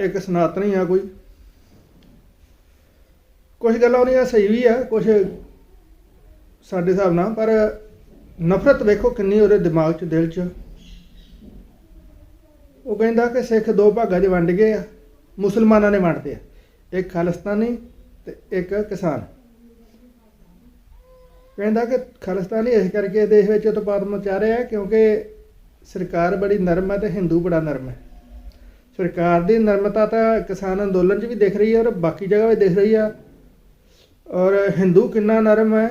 ਇੱਕ ਸਨਾਤਨੀ ਆ ਕੋਈ। ਕੁਝ ਗੱਲਾਂ ਉਹਦੀਆਂ ਸਹੀ ਵੀ ਆ ਕੁਝ ਸਾਡੇ ਹਿਸਾਬ ਨਾਲ, ਪਰ ਨਫ਼ਰਤ ਵੇਖੋ ਕਿੰਨੀ ਉਹਦੇ ਦਿਮਾਗ 'ਚ, ਦਿਲ 'ਚ। ਉਹ ਕਹਿੰਦਾ ਕਿ ਸਿੱਖ ਦੋ ਭਾਗਾਂ 'ਚ ਵੰਡ ਗਏ ਆ, ਮੁਸਲਮਾਨਾਂ ਨੇ ਵੰਡਦੇ ਆ। ਇੱਕ ਖਾਲਿਸਤਾਨੀ ਤੇ ਇੱਕ ਕਿਸਾਨ। ਕਹਿੰਦਾ ਕਿ ਖਾਲਿਸਤਾਨੀ ਇਸ ਕਰਕੇ ਦੇਸ਼ ਵਿੱਚ ਉਤਪਾਦ ਮਚਾ ਰਿਹਾ ਕਿਉਂਕਿ ਸਰਕਾਰ ਬੜੀ ਨਰਮ ਹੈ ਤੇ ਹਿੰਦੂ ਬੜਾ ਨਰਮ ਹੈ। ਸਰਕਾਰ ਦੀ ਨਰਮਤਾ ਤਾਂ ਕਿਸਾਨ ਅੰਦੋਲਨ 'ਚ ਵੀ ਦਿਖ ਰਹੀ ਹੈ ਔਰ ਬਾਕੀ ਜਗ੍ਹਾ ਵੀ ਦਿਖ ਰਹੀ ਆ। ਔਰ ਹਿੰਦੂ ਕਿੰਨਾ ਨਰਮ ਹੈ,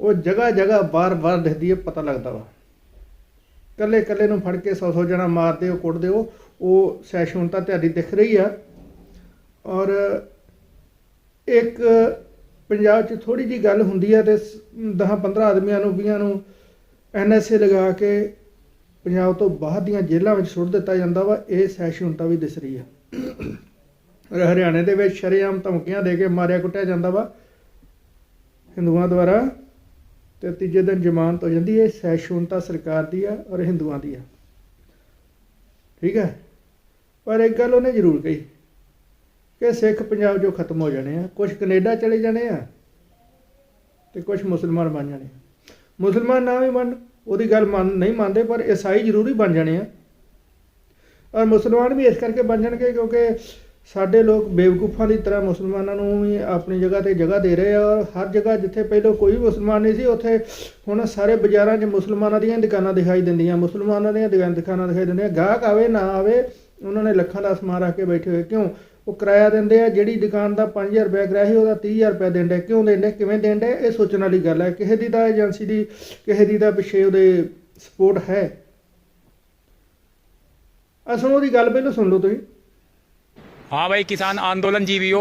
ਉਹ ਜਗ੍ਹਾ ਜਗ੍ਹਾ ਬਾਰ-ਬਾਰ ਦਿਖਦੀ ਹੈ, ਪਤਾ ਲੱਗਦਾ ਵਾ। ਕੱਲੇ ਕੱਲੇ ਨੂੰ ਫੜ ਕੇ 100-100 ਜਣਾ ਮਾਰਦੇ ਹੋ ਕੁੱਟਦੇ ਹੋ ਉਹ ਸੈਸ਼ਨਤਾ ਤੁਹਾਡੀ ਦਿਖ ਰਹੀ ਆ। ਔਰ ਇੱਕ ਪੰਜਾਬ 'ਚ ਥੋੜੀ ਜੀ ਗੱਲ ਹੁੰਦੀ ਆ ਤੇ 10-15 ਆਦਮੀਆਂ ਨੂੰ 20 ਨੂੰ ਐਨਐਸਏ ਲਗਾ ਕੇ ਪੰਜਾਬ ਤੋਂ ਬਾਹਰ ਦੀਆਂ ਜੇਲ੍ਹਾਂ ਵਿੱਚ ਸੁੱਟ ਦਿੱਤਾ ਜਾਂਦਾ ਵਾ, ਇਹ ਸਹਿਸ਼ੂਨਤਾ ਵੀ ਦਿਸ ਰਹੀ ਆ। ਔਰ ਹਰਿਆਣੇ ਦੇ ਵਿੱਚ ਸ਼ਰੇਆਮ ਧਮਕੀਆਂ ਦੇ ਕੇ ਮਾਰਿਆ ਕੁੱਟਿਆ ਜਾਂਦਾ ਵਾ। ਹਿੰਦੂਆਂ ਦੁਆਰਾ ਤੇ ਤੀਜੇ ਦਿਨ ਜ਼ਮਾਨਤ ਹੋ ਜਾਂਦੀ ਹੈ ਸਹਿਸ਼ੂਨਤਾ ਸਰਕਾਰ ਦੀ ਆ ਔਰ ਹਿੰਦੂਆਂ ਦੀ ਆ। ਠੀਕ ਹੈ ਪਰ ਇੱਕ ਗੱਲ ਉਹਨੇ ਜ਼ਰੂਰ ਕਹੀ ਕਿ ਸਿੱਖ ਪੰਜਾਬ 'ਚੋਂ ਖਤਮ ਹੋ ਜਾਣੇ ਆ ਕੁਝ ਕੈਨੇਡਾ ਚਲੇ ਜਾਣੇ ਆ ਤੇ ਕੁਝ ਮੁਸਲਮਾਨ ਬਣ ਜਾਣੇ ਮੁਸਲਮਾਨ ਨਾ ਵੀ ਬਣ ਉਹਦੀ ਗੱਲ ਮੰਨ, ਨਹੀਂ ਮੰਨਦੇ, ਪਰ ਈਸਾਈ ਜ਼ਰੂਰੀ ਬਣ ਜਾਣੇ ਆ। ਔਰ ਮੁਸਲਮਾਨ ਵੀ ਇਸ ਕਰਕੇ ਬਣ ਜਾਣਗੇ ਕਿਉਂਕਿ ਸਾਡੇ ਲੋਕ ਬੇਵਕੂਫਾਂ ਦੀ ਤਰ੍ਹਾਂ ਮੁਸਲਮਾਨਾਂ ਨੂੰ ਵੀ ਆਪਣੀ ਜਗ੍ਹਾ ਤੇ ਜਗ੍ਹਾ ਦੇ ਰਹੇ ਆ। ਔਰ ਹਰ ਜਗ੍ਹਾ ਜਿੱਥੇ ਪਹਿਲਾਂ ਕੋਈ ਵੀ ਮੁਸਲਮਾਨ ਨਹੀਂ ਸੀ, ਉੱਥੇ ਹੁਣ ਸਾਰੇ ਬਾਜ਼ਾਰਾਂ 'ਚ ਮੁਸਲਮਾਨਾਂ ਦੀਆਂ ਦੁਕਾਨਾਂ ਦਿਖਾਈ ਦਿੰਦੀਆਂ। ਮੁਸਲਮਾਨਾਂ ਦੀਆਂ ਦੁਕਾਨ- ਦੁਕਾਨਾਂ ਦਿਖਾਈ ਦਿੰਦੀਆਂ। ਗਾਹਕ ਆਵੇ, ਨਾ ਆਵੇ, ਉਹਨਾਂ ਨੇ ਲੱਖਾਂ ਦਾ ਸਮਾਨ ਰੱਖ ਕੇ ਬੈਠੇ ਹੋਏ। ਕਿਉਂ? ਉਹ ਕਿਰਾਇਆ ਦਿੰਦੇ ਆ ਜਿਹੜੀ ਦੁਕਾਨ ਦਾ 5000 ਰੁਪਏ ਕਿਰਾਇਆ ਸੀ ਉਹਦਾ 30000 ਰੁਪਏ ਦਿੰਦੇ ਕਿਉਂ ਦਿੰਦੇ ਕਿਵੇਂ ਦਿੰਦੇ ਇਹ ਸੋਚਣ ਵਾਲੀ ਗੱਲ ਹੈ ਕਿਸੇ ਦੀ ਤਾਂ ਏਜੰਸੀ ਦੀ ਕਿਸੇ ਦੀ ਤਾਂ ਪਿੱਛੇ ਉਹਦੇ ਸਪੋਰਟ ਹੈ ਅਸਲ ਉਹਦੀ ਗੱਲ ਪਹਿਲਾਂ ਸੁਣ ਲਓ ਤੁਸੀਂ हाँ भाई किसान आंदोलन जीवियों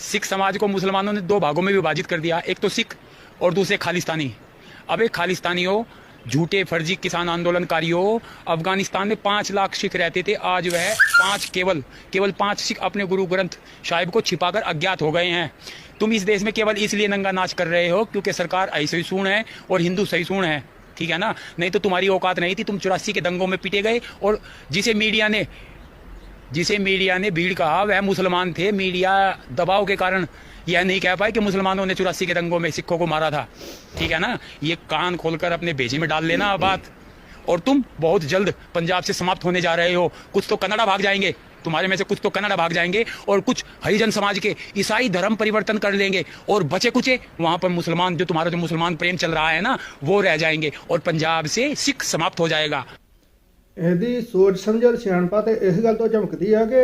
सिख समाज को मुसलमानों ने दो भागों में विभाजित कर दिया एक तो सिख और दूसरे खालिस्तानी अब एक खालिस्तानियों झूठे फर्जी किसान आंदोलनकारियों, अफ़गानिस्तान में पाँच लाख सिख रहते थे, आज वह पाँच केवल केवल पाँच सिख अपने गुरु ग्रंथ साहिब को छिपाकर अज्ञात हो गए हैं। तुम इस देश में केवल इसलिए नंगा नाच कर रहे हो क्योंकि सरकार असहिष्णु है और हिंदू सहिष्णु है, ठीक है ना? नहीं तो तुम्हारी औकात नहीं थी, तुम चौरासी के दंगों में पिटे गए और जिसे मीडिया ने जिसे मीडिया ने भीड़ कहा, वह मुसलमान थे। मीडिया दबाव के कारण यह नहीं कह पाए कि मुसलमानों ने चौरासी के दंगों में सिखों को मारा था। ठीक है ना? ये कान खोलकर अपने भेजे में डाल लेना बात। और तुम बहुत जल्द पंजाब से समाप्त होने जा रहे हो। कुछ तो कनाडा भाग जाएँगे। तुम्हारे में से कुछ तो कनाडा भाग जाएँगे और कुछ हरिजन समाज के ईसाई धर्म परिवर्तन कर लेंगे और बचे कुचे वहाँ पर मुसलमान, जो तुम्हारा जो मुसलमान प्रेम चल रहा है ना, वो रह जाएँगे और पंजाब से सिख समाप्त हो जाएगा। ਇਹਦੀ ਸੋਚ ਸਮਝ ਔਰ ਸਿਆਣਪਾ ਤੇ ਇਸ ਗੱਲ ਤੋਂ ਝਮਕਦੀ ਆ ਕਿ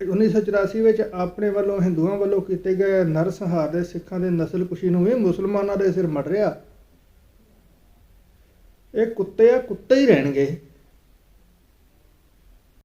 1984 ਵਿੱਚ ਆਪਣੇ ਵੱਲੋਂ ਹਿੰਦੂਆਂ ਵੱਲੋਂ ਕੀਤੇ ਗਏ ਨਰਸੰਹਾਰ ਦੇ ਸਿੱਖਾਂ ਦੇ ਨਸਲਕੁਸ਼ੀ ਨੂੰ ਵੀ ਮੁਸਲਮਾਨਾਂ ਦੇ ਸਿਰ ਮੜ ਰਿਹਾ। ਇਹ ਕੁੱਤੇ ਆ, ਕੁੱਤੇ ਹੀ ਰਹਿਣਗੇ।